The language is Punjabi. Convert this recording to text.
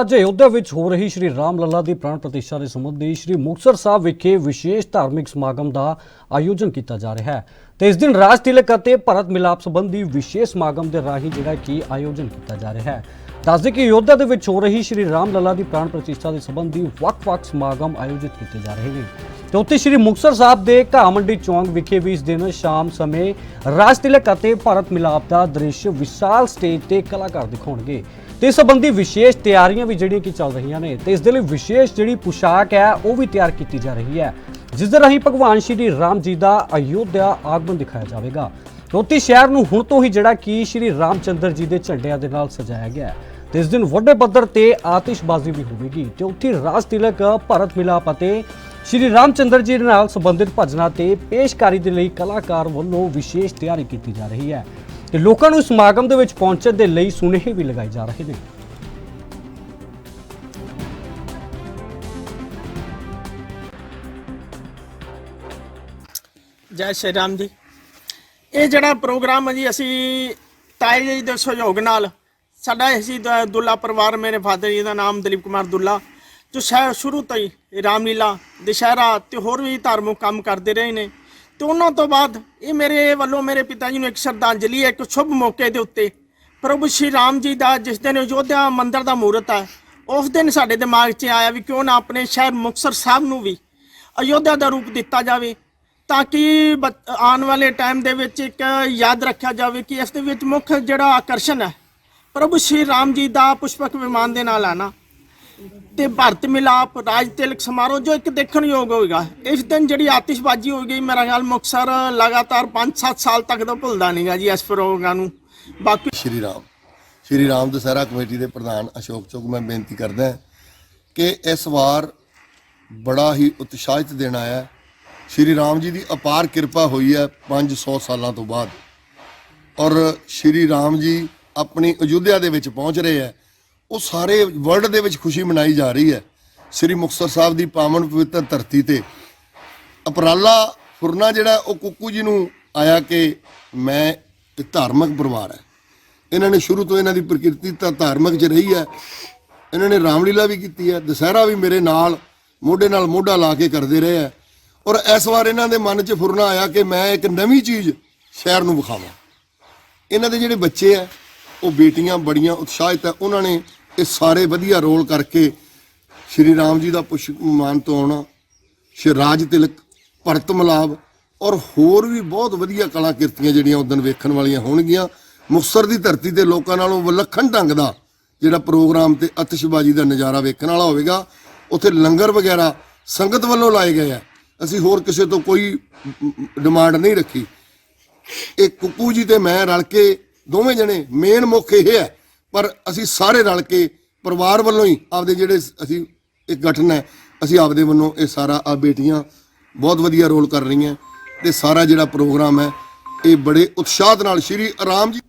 ਅੱਜ ਅਯੋਧਿਆ ਵਿੱਚ ਹੋ ਰਹੀ ਸ਼੍ਰੀ ਰਾਮ ਲੱਲਾ ਦੀ ਪ੍ਰਾਣ ਪ੍ਰਤਿਸ਼ਠਾ ਦੇ ਸੰਬੰਧੀ ਸ਼੍ਰੀ ਮੁਕਤਸਰ ਸਾਹਿਬ ਵਿਖੇ ਵਿਸ਼ੇਸ਼ ਧਾਰਮਿਕ ਸਮਾਗਮ ਦਾ ਆਯੋਜਨ ਕੀਤਾ ਜਾ ਰਿਹਾ ਹੈ। ਤੇ ਇਸ ਦਿਨ ਰਾਜ ਤਿਲਕ ਅਤੇ ਭਰਤ ਮਿਲਾਪ ਸੰਬੰਧੀ ਵਿਸ਼ੇਸ਼ ਸਮਾਗਮ ਦੇ ਰਾਹੀਂ ਜਿਹੜਾ ਕਿ ਆਯੋਜਨ ਕੀਤਾ ਜਾ ਰਿਹਾ ਹੈ। ਦੱਸਦੇ ਕਿ ਅਯੋਧਿਆ ਦੇ ਵਿੱਚ ਹੋ ਰਹੀ ਸ਼੍ਰੀ ਰਾਮ ਲੱਲਾ ਦੀ ਪ੍ਰਾਣ ਪ੍ਰਤਿਸ਼ਠਾ ਦੇ ਸੰਬੰਧੀ ਵੱਖ-ਵੱਖ ਸਮਾਗਮ ਆਯੋਜਿਤ ਕੀਤੇ ਜਾ ਰਹੇ ਨੇ। ਤੇ ਉੱਥੇ ਸ਼੍ਰੀ ਮੁਕਤਸਰ ਸਾਹਿਬ ਦੇ ਘਾਹ ਮੰਡੀ ਚੌਂਕ ਵਿਖੇ ਵੀ ਇਸ ਦਿਨ ਸ਼ਾਮ ਸਮੇਂ ਰਾਜ ਤਿਲਕ ਅਤੇ ਭਾਰਤ ਮਿਲਾਪ ਦਾ ਦ੍ਰਿਸ਼ ਵਿਸ਼ਾਲ ਸਟੇਜ ਤੇ ਕਲਾਕਾਰ ਦਿਖਾਉਣਗੇ। ਤੇ ਇਸ ਸੰਬੰਧੀ ਵਿਸ਼ੇਸ਼ ਤਿਆਰੀਆਂ ਵੀ ਜਿਹੜੀਆਂ ਕਿ ਚੱਲ ਰਹੀਆਂ ਨੇ ਤੇ ਇਸ ਦੇ ਲਈ ਵਿਸ਼ੇਸ਼ ਜਿਹੜੀ ਪੁਸ਼ਾਕ ਹੈ, ਉਹ ਵੀ ਤਿਆਰ ਕੀਤੀ ਜਾ ਰਹੀ ਹੈ। ਜਿਸ ਦੇ ਰਾਹੀਂ ਭਗਵਾਨ ਸ਼੍ਰੀ ਰਾਮ ਜੀ ਦਾ ਅਯੋਧਿਆ ਆਗਮਨ ਦਿਖਾਇਆ ਜਾਵੇਗਾ। ਰੋਤੀ ਸ਼ਹਿਰ ਨੂੰ ਹੁਣ ਤੋਂ ਹੀ ਜਿਹੜਾ ਕਿ ਸ਼੍ਰੀ ਰਾਮਚੰਦਰ ਜੀ ਦੇ ਝੰਡਿਆਂ ਦੇ ਨਾਲ ਸਜਾਇਆ ਗਿਆ ਹੈ ਤੇ ਇਸ ਦਿਨ ਵੱਡੇ ਪੱਧਰ ਤੇ ਆਤਿਸ਼ਬਾਜ਼ੀ ਵੀ ਹੋਵੇਗੀ ਤੇ ਉੱਥੇ ਰਾਜ ਤਿਲਕ, ਭਰਤ ਮਿਲਾਪ ਅਤੇ ਸ਼੍ਰੀ ਰਾਮਚੰਦਰ ਜੀ ਦੇ ਨਾਲ ਸੰਬੰਧਿਤ ਭਜਨਾਂ ਤੇ ਪੇਸ਼ਕਾਰੀ ਦੇ ਲਈ ਕਲਾਕਾਰ ਵੱਲੋਂ ਵਿਸ਼ੇਸ਼ ਤਿਆਰੀ ਕੀਤੀ ਜਾ ਰਹੀ ਹੈ। ਤੇ ਲੋਕਾਂ ਨੂੰ ਸਮਾਗਮ ਦੇ ਵਿੱਚ ਪਹੁੰਚਣ ਦੇ ਲਈ ਸੁਨੇਹੇ ਵੀ ਲਗਾਏ ਜਾ ਰਹੇ ਨੇ। ਜੈ ਸ਼੍ਰੀ ਰਾਮ ਜੀ। ਇਹ ਜਿਹੜਾ ਪ੍ਰੋਗਰਾਮ ਹੈ ਜੀ, ਅਸੀਂ ਤਾਏ ਜੀ ਦੇ ਸਹਿਯੋਗ ਨਾਲ ਸਾਡਾ ਅਸੀਂ ਦ- ਦੁੱਲਾ ਪਰਿਵਾਰ, ਮੇਰੇ ਫਾਦਰ ਜੀ ਦਾ ਨਾਮ ਦਲੀਪ ਕੁਮਾਰ ਦੁੱਲਾ, ਜੋ ਸ਼ਾਇਦ ਸ਼ੁਰੂ ਤੋਂ ਹੀ ਰਾਮਲੀਲਾ, ਦੁਸ਼ਹਿਰਾ ਤੇ ਹੋਰ ਵੀ ਧਾਰਮਿਕ ਕੰਮ ਕਰਦੇ ਰਹੇ ਨੇ। ਤੇ ਉਹਨਾਂ ਤੋਂ ਬਾਅਦ ਇਹ ਮੇਰੇ ਵੱਲੋਂ ਮੇਰੇ ਪਿਤਾ ਜੀ ਨੂੰ ਇੱਕ ਸ਼ਰਧਾਂਜਲੀ ਹੈ ਇੱਕ ਸ਼ੁਭ ਮੌਕੇ ਦੇ ਉੱਤੇ ਪ੍ਰਭੂ ਸ਼੍ਰੀ ਰਾਮ ਜੀ ਦਾ, ਜਿਸ ਦਿਨ ਅਯੋਧਿਆ ਮੰਦਿਰ ਦਾ ਮੂਰਤ ਹੈ, ਉਸ ਦਿਨ ਸਾਡੇ ਦਿਮਾਗ 'ਚ ਆਇਆ ਵੀ ਕਿਉਂ ਨਾ ਆਪਣੇ ਸ਼ਹਿਰ ਮੁਕਤਸਰ ਸਾਹਿਬ ਨੂੰ ਵੀ ਅਯੋਧਿਆ ਦਾ ਰੂਪ ਦਿੱਤਾ ਜਾਵੇ, ਤਾਂ ਕਿ ਬੱਚ- ਆਉਣ ਵਾਲੇ ਟਾਈਮ ਦੇ ਵਿੱਚ ਇੱਕ ਯਾਦ ਰੱਖਿਆ ਜਾਵੇ ਕਿ ਇਸ ਦੇ ਵਿੱਚ ਮੁੱਖ ਜਿਹੜਾ ਆਕਰਸ਼ਣ ਹੈ, ਪ੍ਰਭੂ ਸ਼੍ਰੀ ਰਾਮ ਜੀ ਦਾ ਪੁਸ਼ਪਕ ਵਿਮਾਨ ਦੇ ਨਾਲ ਆਣਾ ਤੇ ਭਾਰਤ ਮਿਲਾਪ ਰਾਜ ਤਿਲਕ ਸਮਾਰੋਹ, ਜੋ ਇੱਕ ਦੇਖਣ ਯੋਗ ਹੋਏਗਾ। ਇਸ ਦਿਨ ਜਿਹੜੀ ਆਤਿਸ਼ਬਾਜ਼ੀ ਹੋ ਗਈ, ਮੇਰਾ ਖਿਆਲ ਮੁਕਤਸਰ ਲਗਾਤਾਰ 5-7 ਸਾਲ ਤੱਕ ਤਾਂ ਭੁੱਲਦਾ ਨਹੀਂਗਾ ਜੀ ਇਸ ਪ੍ਰੋਗਰਾਮ ਨੂੰ। ਬਾਕੀ ਸ਼੍ਰੀ ਰਾਮ ਸ਼੍ਰੀ ਰਾਮ ਦੁਸਹਿਰਾ ਕਮੇਟੀ ਦੇ ਪ੍ਰਧਾਨ ਅਸ਼ੋਕ ਚੋਕ, ਮੈਂ ਬੇਨਤੀ ਕਰਦਾ ਕਿ ਇਸ ਵਾਰ ਬੜਾ ਹੀ ਉਤਸ਼ਾਹਿਤ ਦਿਨ ਆਇਆ ਸ਼੍ਰੀ ਰਾਮ ਜੀ ਦੀ ਅਪਾਰ ਕਿਰਪਾ ਹੋਈ ਹੈ 500 ਸਾਲਾਂ ਤੋਂ ਬਾਅਦ। ਔਰ ਸ਼੍ਰੀ ਰਾਮ ਜੀ ਆਪਣੀ ਅਯੁੱਧਿਆ ਦੇ ਵਿੱਚ ਪਹੁੰਚ ਰਹੇ ਹੈ। ਉਹ ਸਾਰੇ ਵਰਲਡ ਦੇ ਵਿੱਚ ਖੁਸ਼ੀ ਮਨਾਈ ਜਾ ਰਹੀ ਹੈ। ਸ਼੍ਰੀ ਮੁਕਤਸਰ ਸਾਹਿਬ ਦੀ ਪਾਵਨ ਪਵਿੱਤਰ ਧਰਤੀ ਤੇ। ਅਪਰਾਲਾ ਫੁਰਨਾ ਜਿਹੜਾ, ਉਹ ਕੁੱਕੂ ਜੀ ਨੂੰ ਆਇਆ ਕਿ ਮੈਂ ਇੱਕ ਧਾਰਮਿਕ ਪਰਿਵਾਰ ਹੈ। ਇਹਨਾਂ ਨੇ ਸ਼ੁਰੂ ਤੋਂ ਇਹਨਾਂ ਦੀ ਪ੍ਰਕਿਰਤੀ ਤਾਂ ਧਾਰਮਿਕ ਚ ਰਹੀ ਹੈ। ਇਹਨਾਂ ਨੇ ਰਾਮਲੀਲਾ ਵੀ ਕੀਤੀ ਹੈ, ਦੁਸਹਿਰਾ ਵੀ ਮੇਰੇ ਨਾਲ, ਮੋਢੇ ਨਾਲ ਮੋਢਾ ਲਾ ਕੇ ਕਰਦੇ ਰਹੇ ਹੈ। ਔਰ ਇਸ ਵਾਰ ਇਹਨਾਂ ਦੇ ਮਨ 'ਚ ਫੁਰਨਾ ਆਇਆ ਕਿ ਮੈਂ ਇੱਕ ਨਵੀਂ ਚੀਜ਼ ਸ਼ਹਿਰ ਨੂੰ ਵਿਖਾਵਾਂ। ਇਹਨਾਂ ਦੇ ਜਿਹੜੇ ਬੱਚੇ ਆ ਉਹ ਬੇਟੀਆਂ ਬੜੀਆਂ ਉਤਸ਼ਾਹਿਤ ਹੈ। ਉਹਨਾਂ ਨੇ ਇਹ ਸਾਰੇ ਵਧੀਆ ਰੋਲ ਕਰਕੇ ਸ਼੍ਰੀ ਰਾਮ ਜੀ ਦਾ ਪੁਸ਼ਪਮਾਨ ਤੋਂ ਆਉਣਾ ਸ਼ਿਰਾਜ ਤਿਲਕ, ਭਰਤ ਮਲਾਬ ਔਰ ਹੋਰ ਵੀ ਬਹੁਤ ਵਧੀਆ ਕਲਾ ਕਿਰਤੀਆਂ ਜਿਹੜੀਆਂ ਉਦੋਂ ਵੇਖਣ ਵਾਲੀਆਂ ਹੋਣਗੀਆਂ। ਮੁਕਤਸਰ ਦੀ ਧਰਤੀ ਤੇ ਲੋਕਾਂ ਨਾਲੋਂ ਵਿਲੱਖਣ ਢੰਗ ਦਾ ਜਿਹੜਾ ਪ੍ਰੋਗਰਾਮ ਤੇ ਅਤਿਸ਼ਬਾਜ਼ੀ ਦਾ ਨਜ਼ਾਰਾ ਵੇਖਣ ਵਾਲਾ ਹੋਵੇਗਾ, ਉੱਥੇ ਲੰਗਰ ਵਗੈਰਾ ਸੰਗਤ ਵੱਲੋਂ ਲਾਏ ਗਏ ਆ। ਅਸੀਂ ਹੋਰ ਕਿਸੇ ਤੋਂ ਕੋਈ ਡਿਮਾਂਡ ਨਹੀਂ ਰੱਖੀ। ਇਹ ਕੁੱਕੂ ਜੀ ਤੇ ਮੈਂ ਰਲ ਕੇ ਦੋਵੇਂ ਜਣੇ ਮੇਨ ਮੁੱਖ ਇਹ ਹੈ ਪਰ ਅਸੀਂ ਸਾਰੇ ਰਲ ਕੇ ਪਰਿਵਾਰ ਵੱਲੋਂ ਹੀ ਆਪਦੇ ਜਿਹੜੇ ਅਸੀਂ ਇੱਕ ਗਠਨ ਹੈ, ਅਸੀਂ ਆਪਦੇ ਵੱਲੋਂ ਇਹ ਸਾਰਾ ਆ ਬੇਟੀਆਂ ਬਹੁਤ ਵਧੀਆ ਰੋਲ ਕਰ ਰਹੀਆਂ ਤੇ ਸਾਰਾ ਜਿਹੜਾ ਪ੍ਰੋਗਰਾਮ ਹੈ, ਇਹ ਬੜੇ ਉਤਸ਼ਾਹ ਨਾਲ ਸ਼੍ਰੀ ਆਰਾਮ ਜੀ